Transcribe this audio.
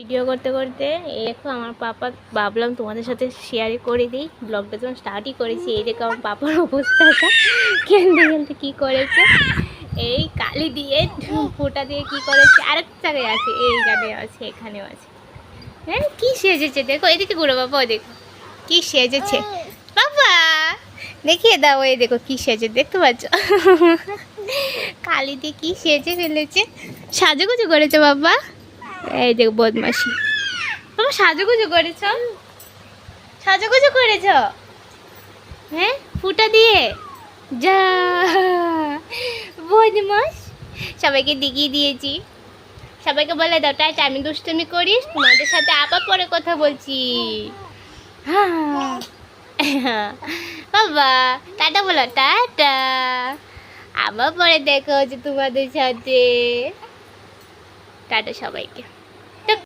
Video করতে করতে এই দেখো আমার পাপা ভাবলাম তোমাদের সাথে শেয়ার করে দিই। ব্লগটা যখন স্টার্টই করেছি, এই দেখো আমার পাপার অবস্থাটা। খেলতে খেলতে কী করেছে? এই কালি দিয়ে ফোঁটা দিয়ে কি করেছে? আরেক জায়গায় আছে এইখানে আছে, এখানেও আছে। হ্যাঁ কি সেজেছে? দেখো, এদিকে ঘুরো বাবা ও দেখো। কি সেজেছে? বাবা, দেখিয়ে দাও, এই দেখো কি সেজে দেখতে পাচ্ছ? কালি দিয়ে কি সেজে ফেলেছে? সাজুগুজু করেছে বাবা। এই দেখো বদমাসি বাবা সাজুগুজু করেছ? সাজুগুজু করেছ? হ্যাঁ? ফুটা দিয়ে? যা। বদমাস সবাইকে দেখিয়ে দিয়েছি। সবাইকে বলে দাও, টাইটা, আমি দুষ্টুমি করিস, তোমাদের সাথে আবার পরে কথা বলছি। হ্যাঁ। বাবা, টাটা বলো, টাটা। আবার পরে দেখো যে তোমাদের সাথে। টাটা সবাইকে।